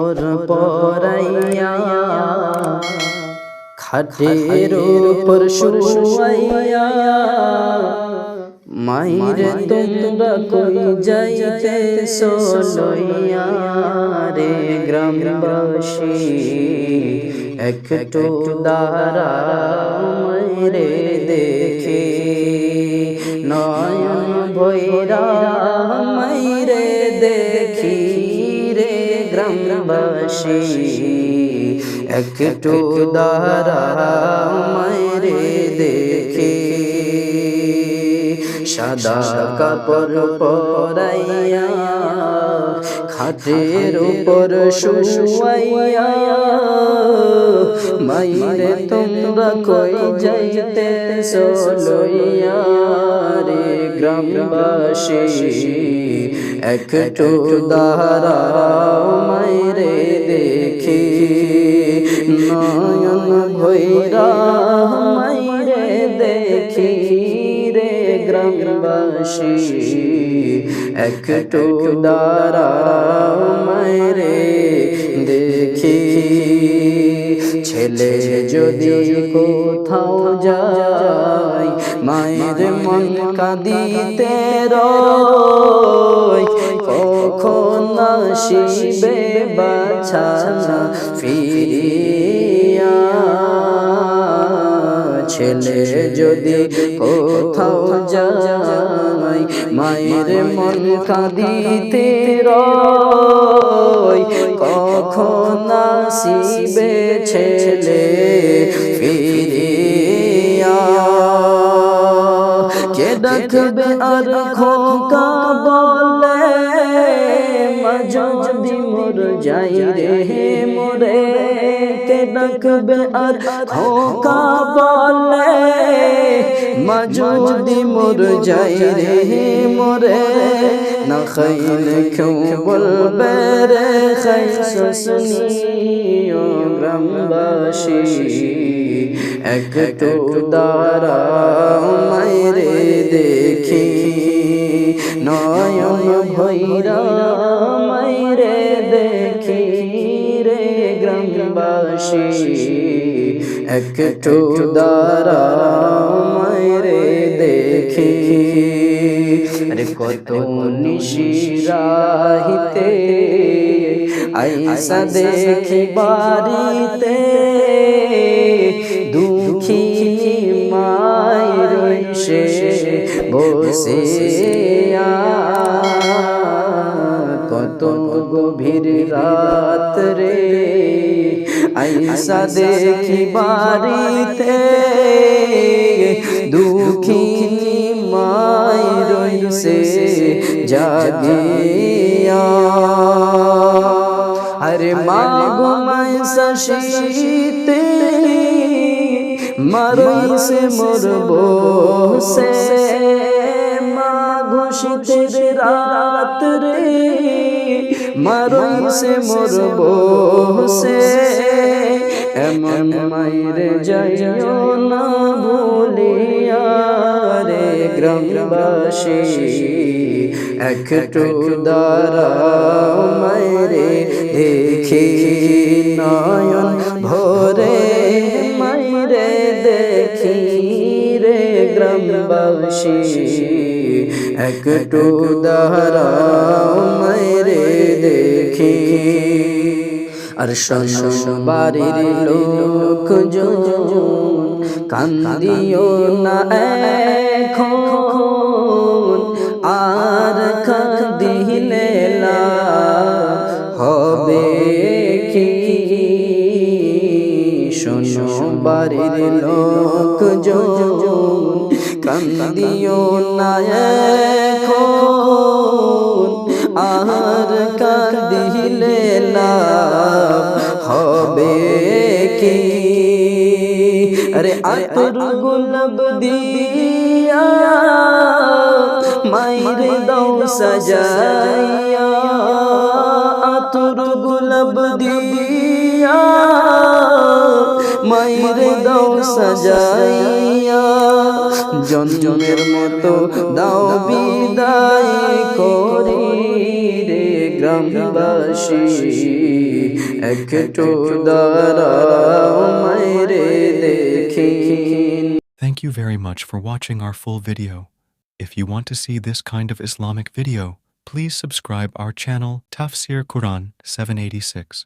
ওর পরাইয়া খাটের উপর শুয়াইয়া মাইরে তোমরা কই যাইতে সোলইয়া রে গ্রামবাসী? একটু দাঁড়া মাইরে দেখে গ্রামবাসী একটু দাঁড়া মাইরে দেখে সাদা কাপড় পরাইয়া খাটের উপর শুয়াইয়া মাইরে তোমরা কই যাইতে সোলইয়া রে গ্রামবাসী একটু দাঁড়া গ্রামবাসী একটু দাঁড়া মাইরে দেখি। ছেলে যদি কোথাও যায় মায়ের মন কাঁদিতে রয়। কখন আসিবে বাছা ফিরিয়া? ছেলে যদি কোথাও যায় মায়ের মন কাঁদিতে রয়। কখন আসিবে ছেলে ফিরিয়া? কে ডাকবে আর খোকা বলে? যদি মোর যাই রে, মোরে কে ডাকবে আর খোকা বলে যদি মোর যাই রে, মোরে না খাইলে কেউ বলবে রে, খাই শুনিও গ্রামবাসী। একটু দাঁড়া একটু দাঁড়া মায়রে দেখি। আরে কত নিশিরাহিতে আইসা দেখি বাড়িতে। কত গভীর রাত রে আইসা দেখি বাড়িতে দুঃখী মায়ের সে জাগিয়া। আরে মা ঘুমায় শশীতে মারই সে মোর বসে। মা ঘোষিতের রাত রে মারই সে মোর বসে এমন মাইরে যাইও না ভুলিয়া রে গ্রামবাসী, একটু দাঁড়া মাইরে, দেখি নয়ন ভোরে মাইরে, দেখি রে গ্রামবাসী, একটু দাঁড়া আর বাড়ির লোক কান্দিও না এখন। আর কান্দিলে হবে কি? শোনো, বাড়ির লোক কান্দিও না এখন। আরে আতর গোলাপ দিয়া মাইরে দাও সাজাইয়া আতর গোলাপ দিয়া মাইরে দাও সাজাইয়া জনজনের মতো দাও বিদায় করি রে গ্রামবাসী। একটু দেখি Thank you very much for watching our full video. If you want to see this kind of Islamic video, please subscribe our channel Tafsir Quran 786.